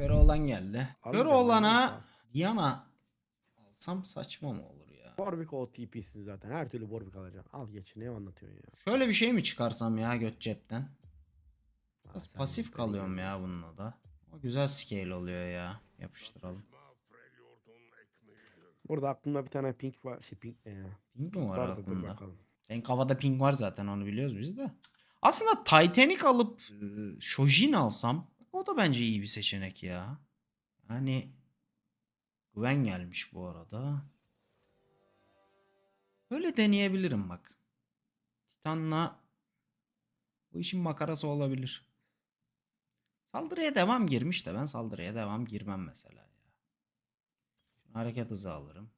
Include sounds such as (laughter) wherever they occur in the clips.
Köre olan geldi. Bilmiyorum Diana alsam saçma mı olur ya? Warwick OTP'sin zaten. Her türlü Warwick alacaksın. Al geç. Ne anlatıyorsun ya? Şöyle bir şey mi çıkarsam ya göt cepten? Biraz sen pasif kalıyorum ya görmezsin. bununla da. O güzel scale oluyor ya. Yapıştıralım. Burada aklımda bir tane pink var. Şey pink ya? Pink mi var Vardı bakalım. Senin kafada pink var zaten onu biliyoruz biz de. Aslında Titanic alıp e, Shojin alsam o da bence iyi bir seçenek ya. Yani Gwen gelmiş bu arada. Böyle deneyebilirim bak. Titan'la bu işin makarası olabilir. Saldırıya devam girmiş de ben saldırıya devam girmem mesela ya. Şunu hareket hızı alırım.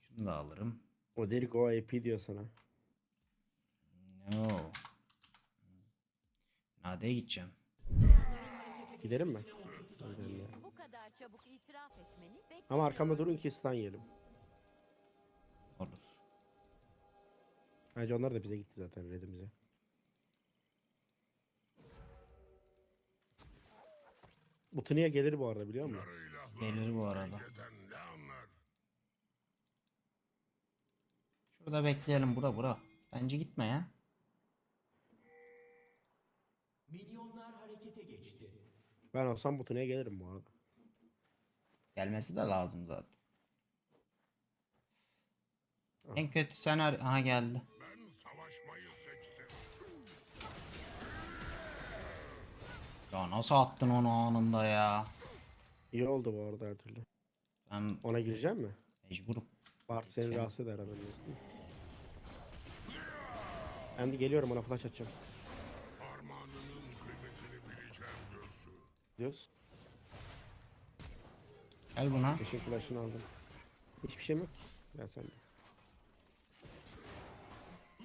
Şunu da alırım. O Derek o AP diyor sana. No. Nade'ye gideceğim. Gidelim mi? Gidelim ya. Bu kadar çabuk itiraf etmeni beklemiyordum. Ama arkamda durun ki stun yiyelim. Olur. Bence onlar da bize gitti zaten redimize. Bu Tuni'ye gelir bu arada biliyor musun? Gelir bu arada. Şurada bekleyelim bura bura. Bence gitme ya. Ben olsam bu Tuni'ye gelirim bu arada. Gelmesi de lazım zaten. En kötü senaryo... Aha geldi. Ya nasıl attın onu anında ya? İyi oldu bu arada her türlü. Ben Ona gireceğim mi? mecburum. Bart seni rahatsız eder haberin. Ben de geliyorum ona flash atacağım. Diyoruz. Gel buna. Keşke flash'ını aldım. Hiçbir şeyim yok ki. Gel sen de.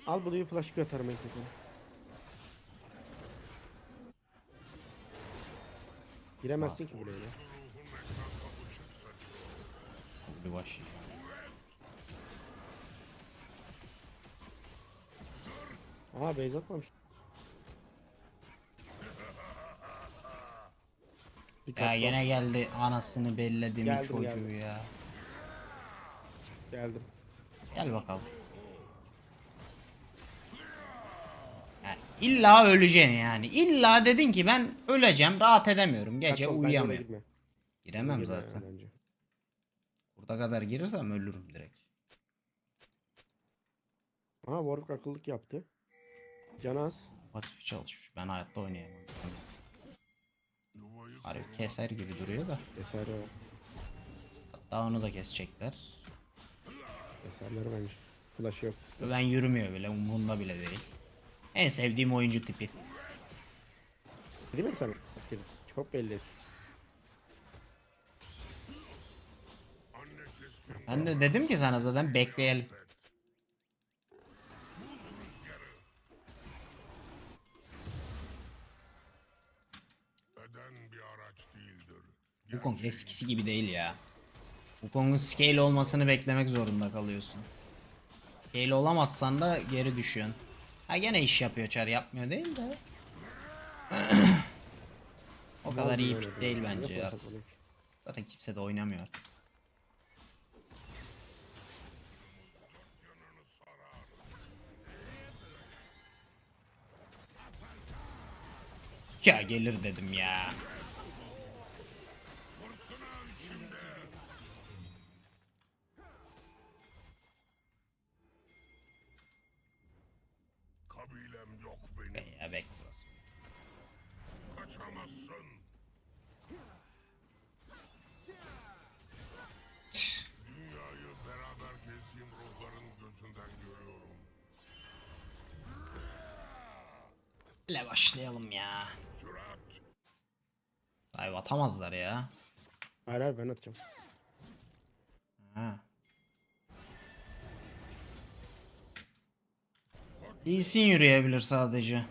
Al Blue'yu flash Q atarım en kötü. Giremezsin ki buraya. ya. Bir baş. Aa base atmamış. Ya yine geldi anasını bellediğim Geldim, çocuğu geldim. ya. Geldim. Gel bakalım. Ya illa öleceksin yani. İlla dedin ki ben öleceğim, rahat edemiyorum. Gece bence oraya uyuyamıyorum. girme. Giremem Girme zaten. yani bence. Burada kadar girirsem ölürüm direkt. Aha Warwick akıllık yaptı. Canaz. Pasif çalışmış. Ben hayatta oynayamam. Harbi keser gibi duruyor da. Eser o. Hatta onu da kesecekler. Eserleri bence. Flash yok. Ben yürümüyor bile. Umurumda bile değil. En sevdiğim oyuncu tipi. Değil mi sana? Çok belli. Ben de dedim ki sana zaten bekleyelim. Eskisi gibi değil ya. Wukong'un scale olmasını beklemek zorunda kalıyorsun. Scale olamazsan da geri düşüyorsun. Ha gene iş yapıyor çar yapmıyor değil de. (clears throat) o kadar iyi pick değil bence ya. Zaten kimse de oynamıyor. Ya gelir dedim ya. Ay atamazlar ya. Hayır hayır ben atacağım. Ha. Lee yürüyebilir sadece.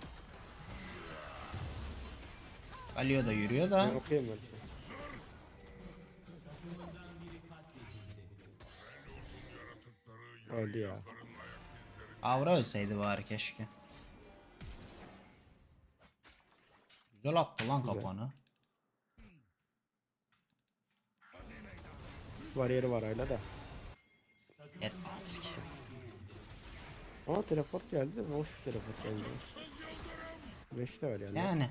Galio da yürüyor da. Ben okuyayım ben. Öldü ya. Avra ölseydi bari keşke. Güzel attı lan Güzel. kapanı. Bariyeri var hala da. Yetmez ki. Ama teleport geldi. Boş bir teleport geldi. 5 de var yani. Yani.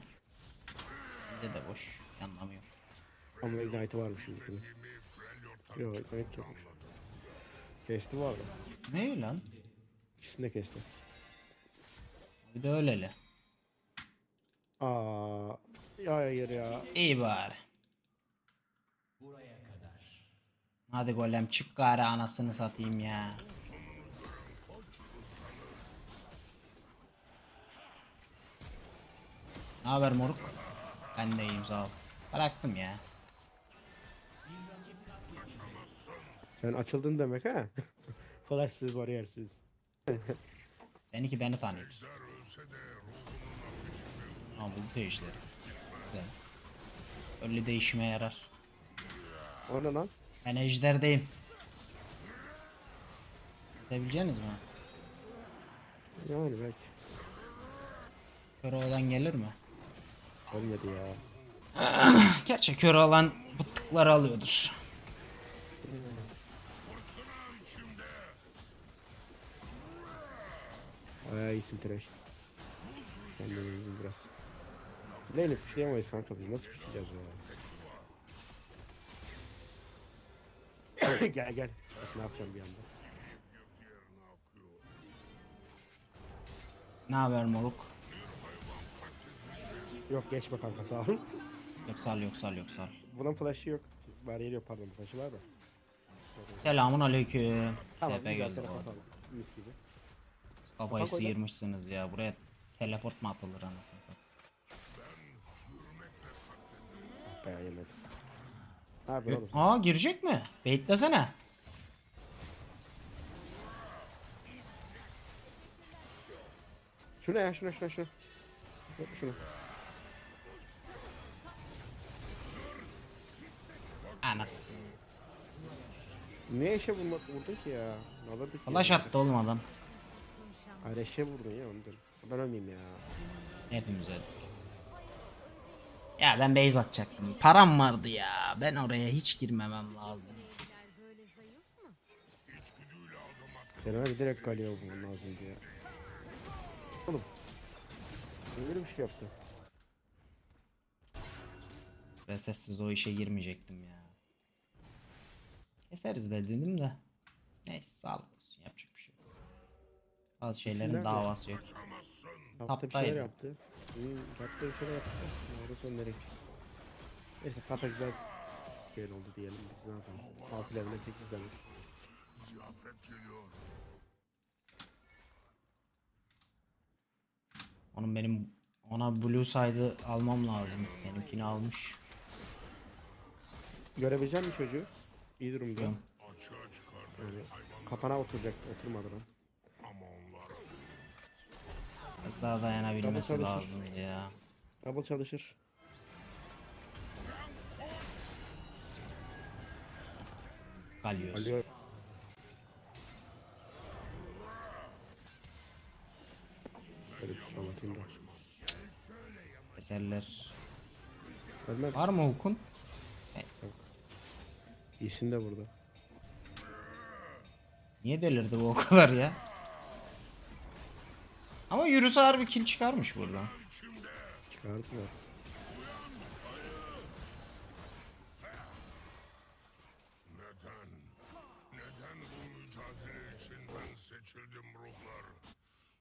Bence de boş. Anlamıyor. Ama ignite varmış şimdi. Yok ignite yokmuş. Kesti vardı. Ne lan? İkisini de kesti. Bir de öyleli. Aa, ya hayır ya. İyi bari. Hadi golem çık gari anasını satayım ya. Ne haber moruk? Ben de iyiyim sağ ol. Bıraktım ya. Sen açıldın demek ha? (laughs) Flashsız bariyersiz. Seninki beni tanıyor. Ama bu değişleri. Güzel. Öyle değişime yarar. O ne lan? Ben ejderdeyim. Sevileceğiniz mi? Yani belki. Kör olan gelir mi? Ölmedi ya. (clears throat) Gerçi kör olan bıttıkları alıyordur. Bayağı iyisin Trash. Kendine iyiyim biraz. Neyle pişleyemeyiz kanka biz nasıl pişireceğiz ya? Gel gel. Ne yapacağım bir anda. Ne haber moruk? Yok geçme kanka sağ ol. Yok sal yok sal yok sal. Bunun flash'ı yok. Bariyeri yok pardon flash'ı var da. Selamun aleyküm. Tamam Tepe güzel geldi telefon bu arada. falan. Mis gibi. Kafayı Kafa koy lan. sıyırmışsınız ya. Buraya teleport mu atılır anasını satayım. Bayağı yemedim. Ne yapıyor oğlum? Aa girecek mi? Beklesene. Şuna ya şuna şuna şuna. Yok şunu. Anas. Niye eşe vurma, vurdun ki ya? Ne alırdık Flash ya? attı oğlum adam. Hayır eşe vurdun ya onu diyorum. Ben ölmeyeyim ya. Hepimiz öldük. Ya ben base atacaktım. Param vardı ya. Ben oraya hiç girmemem lazım. Sen öyle direkt kaleye vurman lazımdı ya. Oğlum. Böyle bir şey yaptı. Ve sessiz o işe girmeyecektim ya. Keseriz de dedim de. Neyse sağlık olsun yapacak bir şey yok. Bazı şeylerin nerede? davası yok. Tapta bir Taptaydı. şeyler yaptı. Hmm, tapta bir şeyler yaptı. Orada son nereye? Neyse kata güzel scale oldu diyelim biz ne yapalım. 6 level'e 8 level. Onun benim ona blue side'ı almam lazım. Benimkini almış. Görebilecek misin çocuğu? İyi durumda. Yok. Yani kapana oturacak, oturmadı lan. Daha dayanabilmesi Double çalışır. lazımdı ya. Double çalışır. Galioz. Bir da. Eserler. Ölmez. Var mı hukun? İyisin de burada. Niye delirdi bu o kadar ya? Ama yürüse harbi kill çıkarmış buradan. Çıkardılar. neden? Neden bu mücadele için ben seçildim ruhlar?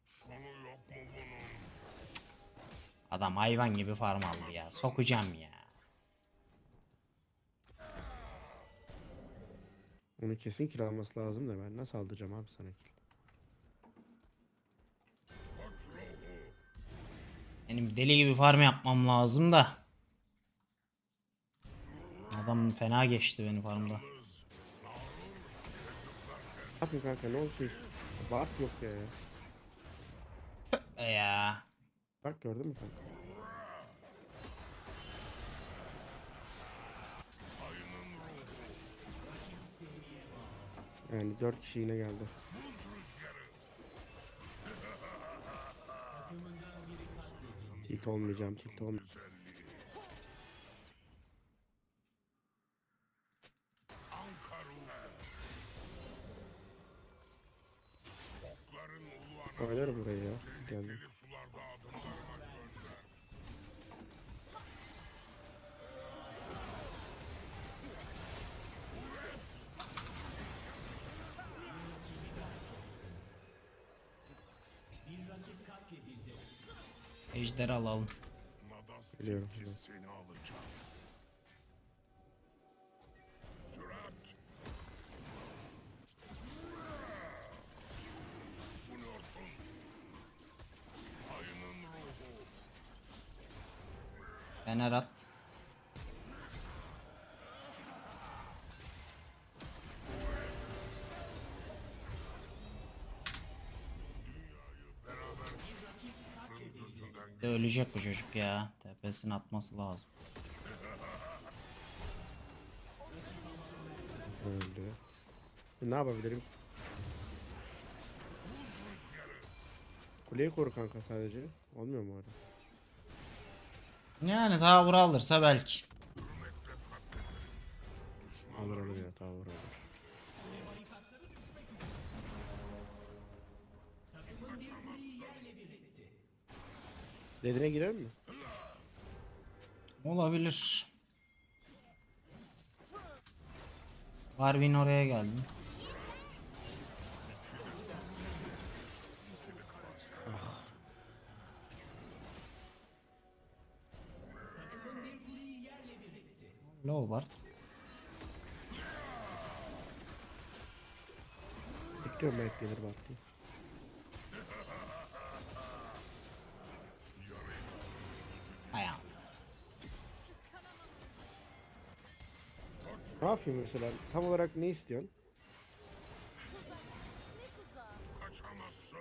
Sonu yok mu bunun? Adam hayvan gibi farm aldı ya. Sokacağım ya. Onu kesin kiralaması lazım da ben nasıl aldıracağım abi sana kill? Benim deli gibi farm yapmam lazım da. Adam fena geçti beni farmda. Ne kanka ne olsun? Bak yok ya. E ya. Bak gördün mü kanka? Yani 4 kişi yine geldi. Olmayacağım, tilt olmayacağım. Ejder alalım. Biliyorum, tilki biliyorum. Ölecek bu çocuk ya. Tepesini atması lazım. Öldü. E, Ne yapabilirim? Kuleyi koru kanka sadece. Olmuyor mu orada? Yani daha vura alırsa belki. Redine girer mi? Olabilir. Warwin oraya geldi. Low var. Bekliyorum belki gelir bak diye. Ne yapayım mesela? Tam olarak ne istiyorsun? kaçamazsın.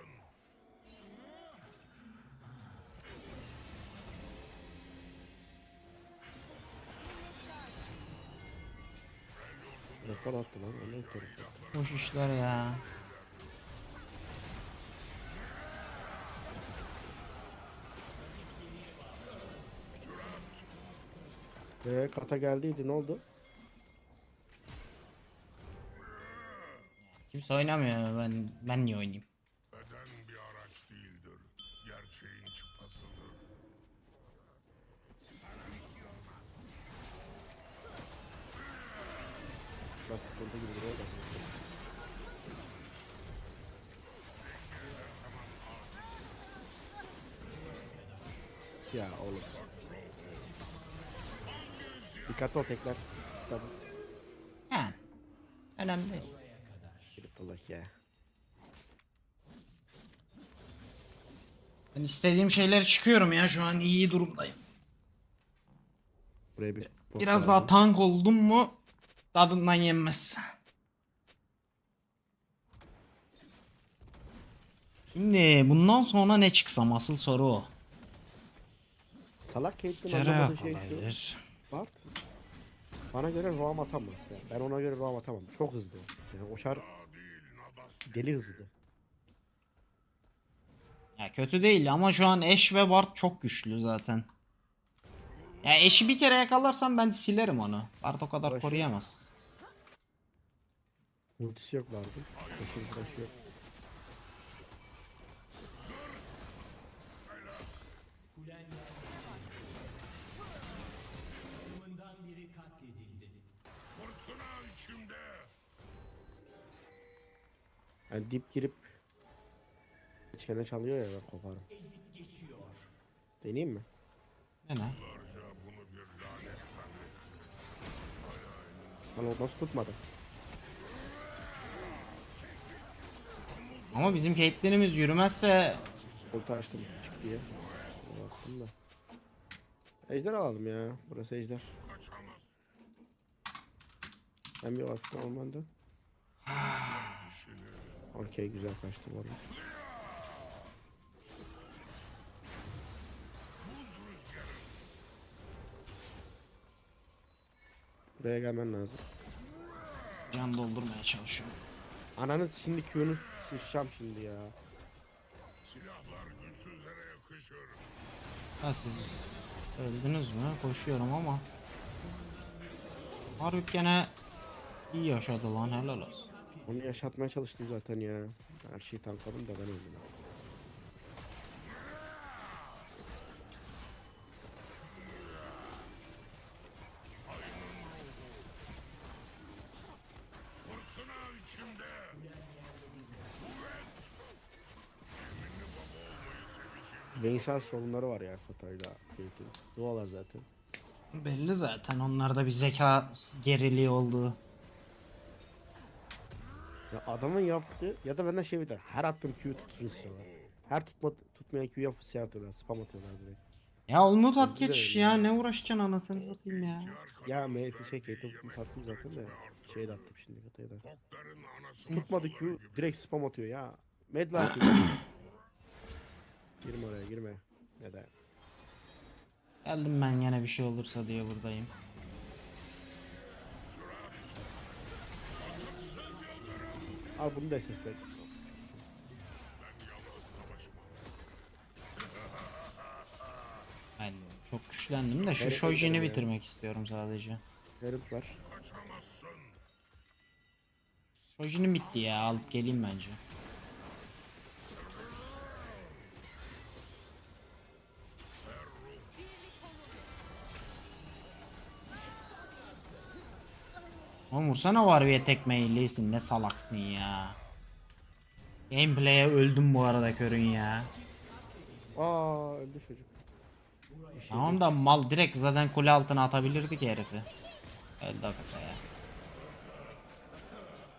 Rekor attı lan. O ne rekor? Boş işler ya. Ee, kata geldiydi ne oldu? Kimse oynamıyor. Ben ben niye oynayayım? Beden bir araç değildir. Gerçeğin çıpasıdır. Biraz sıkıntı gibi duruyor da. Ya oğlum. Dikkatli ol tekrar. Tabii. Yani. Önemli değil. Allah ya. Ben istediğim şeyler çıkıyorum ya şu an iyi durumdayım. Buraya bir Biraz daha tank oldum mu tadından yenmez. Şimdi bundan sonra ne çıksam asıl soru o. Salak Caitlyn anlamadığı şey şu. Bart. Bana göre roam atamaz ya. Ben ona göre roam atamam. Çok hızlı. Yani o şar deli hızlı. Ya kötü değil ama şu an Eş ve Bart çok güçlü zaten. Ya Eş'i bir kere yakalarsam ben silerim onu. Bart o kadar Başı- koruyamaz. Ultisi yok vardı. Taşır taşı yok. Yani dip girip çene çalıyor ya ben koparım. Deneyeyim mi? Ne ne? Barca bunu bir lanet Lan o nasıl tutmadı? Ama bizim Caitlyn'imiz yürümezse Ulti açtım çık diye. Attım da. Ejder alalım ya. Burası ejder. Ben bir vakti (sighs) olmadı. Okey güzel kaçtı bu arada. Buraya gelmen lazım. can doldurmaya çalışıyorum. Ananı şimdi Q'nu sıçacağım şimdi ya. Silahlar güçsüzlere yakışır. Ha siz öldünüz mü? Koşuyorum ama. Harbi gene iyi yaşadı lan helal olsun. Onu yaşatmaya çalıştım zaten ya. Her şeyi tankladım da ben öldüm. Beyinsel sorunları var ya Kotay'da. Doğal zaten. Belli zaten onlarda bir zeka geriliği olduğu. Ya adamın yaptığı ya da benden şey bir de her attığım Q'yu tutsun istiyorlar. Her tutma, tutmayan Q'ya şey atıyorlar, spam atıyorlar direkt. Ya olmuyor tat Özür geç ya ya. ne uğraşacaksın anasını satayım ya. Ya MF şey Kate'e tattım zaten de şey de attım şimdi Katay'a da. Tokların anası Tutmadı Q direkt spam atıyor ya. Medlife (coughs) Girme oraya girme. Neden? Geldim ben yine bir şey olursa diye buradayım. Al bunu da SS'le. Ben çok güçlendim de şu Nereye Shojin'i ya? bitirmek istiyorum sadece. Herif var. Shojin'im bitti ya alıp geleyim bence. Oğlum vursana Warwick'e tekmeyi Lee Sin, ne salaksın ya. Gameplay'e öldüm bu arada körün ya. Aa öldü çocuk. Şey Tamam da mal direkt zaten kule altına atabilirdik herifi. Öldü hakikaten ya.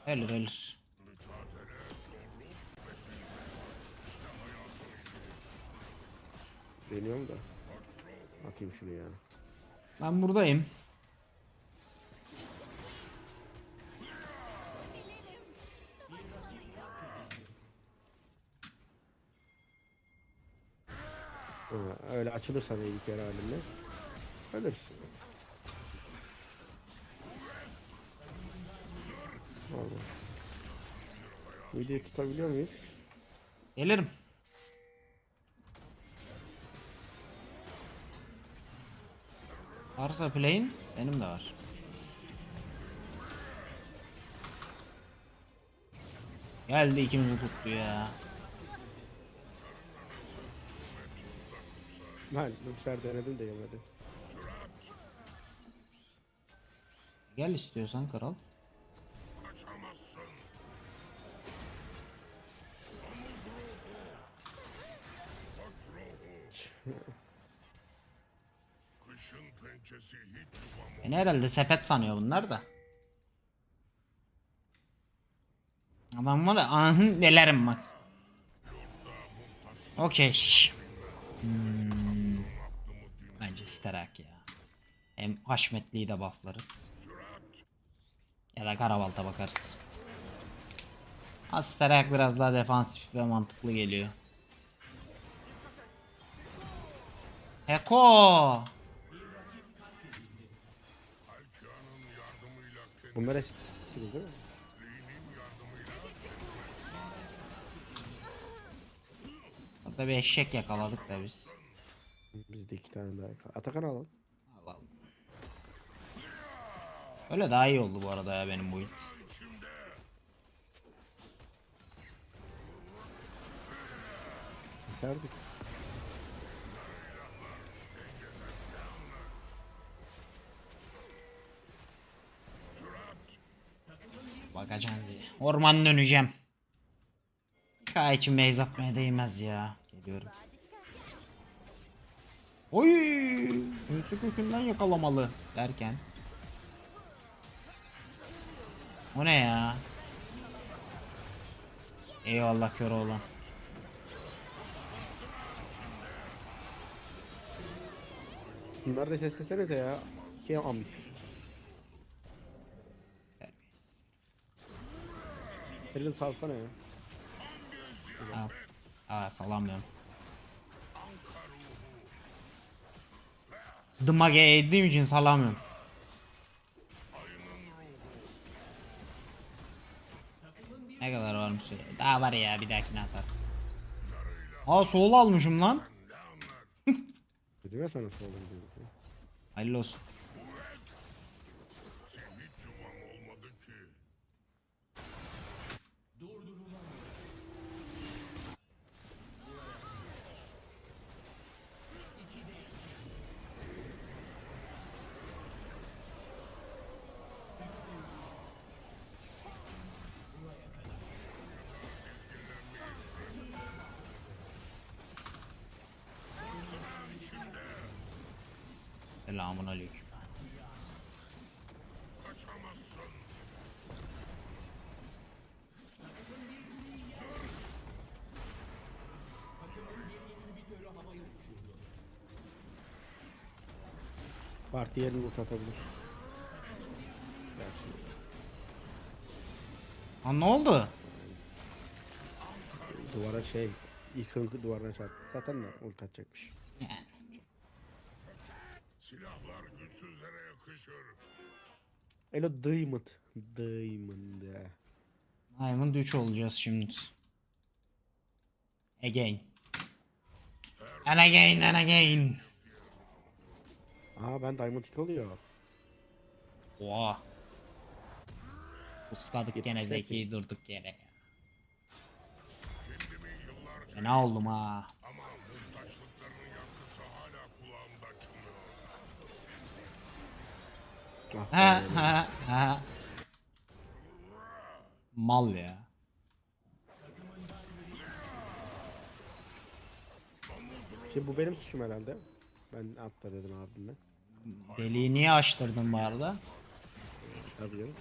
Ölür ölür. Deniyorum da. Atayım şunu ya. Ben buradayım. Öyle açılırsa bir iki kere halimle. Ölürsün. Allah. Videoyu tutabiliyor muyuz? Gelirim. Varsa play'in benim de var. Geldi ikimizi tuttu ya. Ben Nupser denedim de yemedi. Gel istiyorsan kral. Beni herhalde sepet sanıyor bunlar da. Adam var ya anahın nelerim bak. Okey. Hmm. Bence Sterak ya. Hem Haşmetli'yi de bufflarız. Ya da Karabalt'a bakarız. Ha, Sterak biraz daha defansif ve mantıklı geliyor. Heko! Bunlar eskisiniz değil mi? Burada bir eşek yakaladık da biz. Bizde iki tane daha. Atakan alalım. Alalım. Öyle daha iyi oldu bu arada ya benim bu ilk. Serdik. Bakacağız. Orman döneceğim. Ka için base atmaya değmez ya. Geliyorum. Oy! Ünsü kökünden yakalamalı derken. O ne ya? Eyvallah kör oğlan. Bunları da seslesenize ya. İki amik. Elini salsana ya. Aa, aa salamıyorum. Dımage ettiğim için salamıyorum. Ne kadar varmış? Daha var ya bir dahakine atarız. Aa soğul almışım lan. Dedim ya sana gidiyorum. Hayırlı olsun. Selamun aleyküm. Parti yerini ult atabilir. Gerçi Ha ne oldu? duvara şey hınkı duvarına çarptı. Zaten de ult atacakmış. Silahlar güçsüzlere yakışır. Elo Diamond. Diamond. Diamond 3 olacağız şimdi. Again. And again and again. Aa ben Diamond 2 oluyor. Oha. Isladık gene 78. zeki durduk yere. Fena oldum ha. Ha ha ha. Mal ya. Şimdi bu benim suçum herhalde. Ben atla dedim abime. Deliği niye açtırdın bu arada? Tabii canım.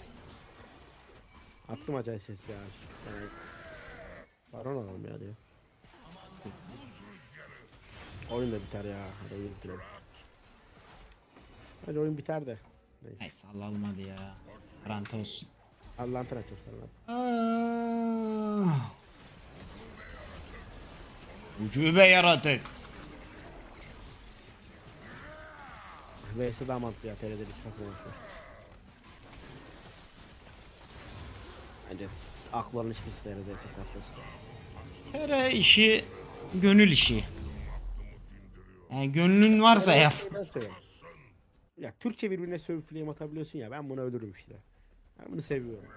Attım acayip ses ya. Yani, baron alalım ya diyor. Oyun da biter ya. Hadi oyun bitirelim. Hadi oyun biter de. Neyse. Neyse alalım hadi ya. Garanti olsun. Allah'ın açıp sana. Ah. Ucube yaratık. VS daha mantıklı ya. TR'de bir kasılmış var. Bence akların ilişkisi TR'de ise kasması. Her işi gönül işi. Yani gönlün varsa yap. Söyleyeyim? Ya Türkçe birbirine sövüp flame atabiliyorsun ya ben bunu ölürüm işte. Ben bunu seviyorum.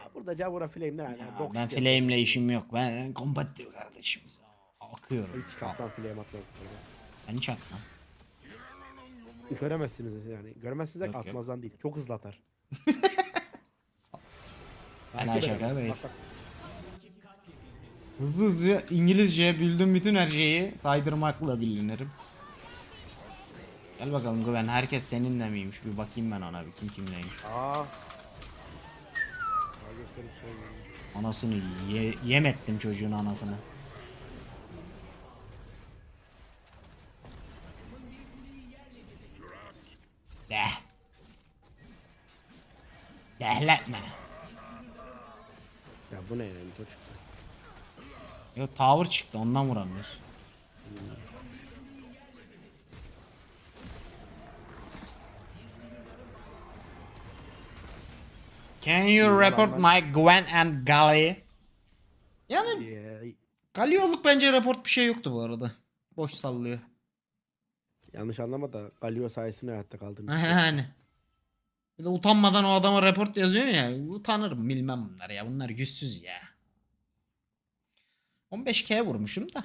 Ya burada Javura flame'den yani Ya ben işte. flame'le işim yok. Ben kompetitif kardeşim. Akıyorum. Hiç kaptan flame atmak. Ben hiç atmam. Göremezsiniz yani. Göremezsiniz Yok, de yok. atmazdan değil. Çok hızlı atar. Fena Belki şaka değil. Bak. Hızlı hızlı İngilizce bildim bütün her şeyi saydırmakla bilinirim. Gel bakalım Güven herkes seninle miymiş bir bakayım ben ona bir kim kimleymiş. Aa. Anasını ye- yem ettim çocuğun anasını. De. Dehletme. Ya bu ne yani? Dur çıktı. Yo tower çıktı ondan vuramıyor. Can you report my Gwen and Gally? Yani Ee, Galio'luk bence report bir şey yoktu bu arada. Boş sallıyor. yanlış anlama da Galio sayesinde hayatta kaldım. (laughs) Yani. Bir de utanmadan o adama report yazıyor ya. Utanırım bilmem bunlar ya. Bunlar yüzsüz ya. 15k vurmuşum da.